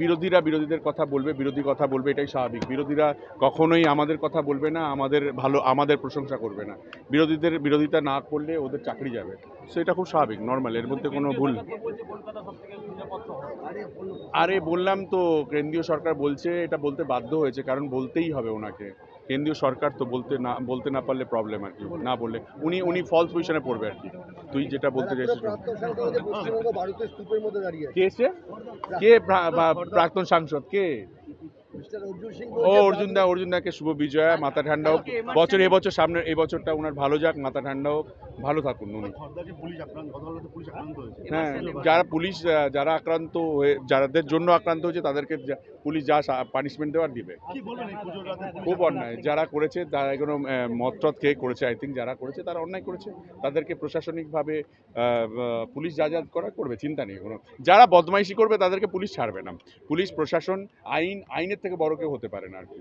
বিরোধীরা বিরোধীদের কথা বলবে বিরোধী কথা বলবে এটাই স্বাভাবিক। বিরোধীরা কখনোই আমাদের কথা বলবে না আমাদের ভালো আমাদের প্রশংসা করবে না। বিরোধীদের বিরোধিতা না করলে ওদের চাকরি যাবে। সো এটা খুব স্বাভাবিক নর্মাল এর মধ্যে কোনো ভুল। নেই। আরে বললাম তো কেন্দ্রীয় সরকার বলছে এটা বলতে বাধ্য হয়েছে কারণ বলতেই হবে ওনাকে। কেন্দ্রীয় সরকার তো বলতে না বলতে না পারলে প্রবলেম আর কি না বললে। উনি উনি ফলস পজিশনে পড়বে আর কি। তুই যেটা বলতে চাইছিস। কে সে? কে প্রাক্তন সাংসদ কে? ও অর্জুন দা অর্জুন দাকে শুভ বিজয়া মাথা ঠান্ডা হোক। বছর এবছর সামনে এই বছরটা ওনার ভালো যাক মাথা ঠান্ডা হোক ভালো থাকুন উনি। হ্যাঁ যারা পুলিশ যারা আক্রান্ত হয়ে যাদের জন্য আক্রান্ত হয়েছে তাদেরকে পুলিশ যা পানিশমেন্ট দেওয়ার দিবে। কি বলবেন এই পুজোর রাতে পুলিশ খুব অন্যায়। যারা করেছে তারা কোনো মদ টদ খেয়ে করেছে আই থিঙ্ক যারা করেছে তারা অন্যায় করেছে। তাদেরকে প্রশাসনিকভাবে পুলিশ যা যা করা করবে চিন্তা নেই কোনো যারা বদমাইশি করবে তাদেরকে পুলিশ ছাড়বে না। পুলিশ প্রশাসন আইন আইনের থেকে বড় কেউ হতে পারে না আর কি।